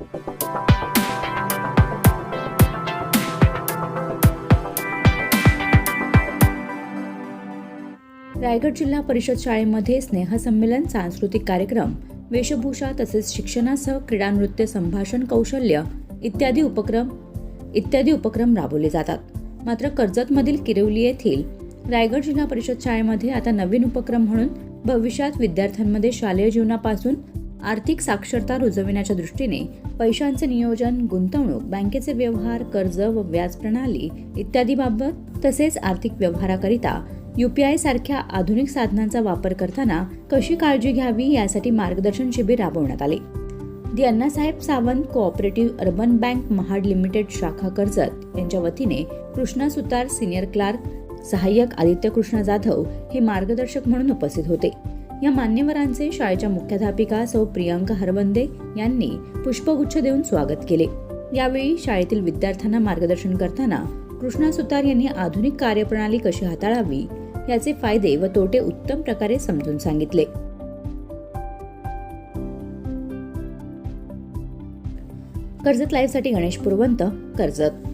रायगड जिल्हा परिषद शाळेमध्ये स्नेहसंमेलन सांस्कृतिक कार्यक्रम वेशभूषा तसेच शिक्षणासह क्रीडा नृत्य संभाषण कौशल्य इत्यादी उपक्रम इत्यादी उपक्रम राबवले जातात. मात्र कर्जतमधील किरवली येथील रायगड जिल्हा परिषद शाळेमध्ये आता नवीन उपक्रम म्हणून भविष्यात विद्यार्थ्यांमध्ये शालेय जीवनापासून आर्थिक साक्षरता रुजविण्याच्या दृष्टीने पैशांचे नियोजन गुंतवणूक बँकेचे व्यवहार कर्ज व व्याज प्रणाली इत्यादी बाबत तसेच आर्थिक व्यवहाराकरिता युपीआय सारख्या आधुनिक साधनांचा वापर करताना कशी काळजी घ्यावी यासाठी मार्गदर्शन शिबिर राबवण्यात आले. The Annasaheb Sawant cooperative urban bank Mahad limited शाखा कर्जत यांच्या वतीने कृष्णा सुतार सिनियर क्लार्क सहाय्यक आदित्य कृष्णा जाधव हे मार्गदर्शक म्हणून उपस्थित होते. या मान्यवरांचे शाळेच्या मुख्याध्यापिका सौ प्रियांका हरवंदे यांनी पुष्पगुच्छ देऊन स्वागत केले. यावेळी शाळेतील विद्यार्थ्यांना मार्गदर्शन करताना कृष्णा सुतार यांनी आधुनिक कार्यप्रणाली कशी हाताळावी याचे फायदे व तोटे उत्तम प्रकारे समजून सांगितले. कर्जत लाईव्हसाठी गणेश पुरवंत कर्जत.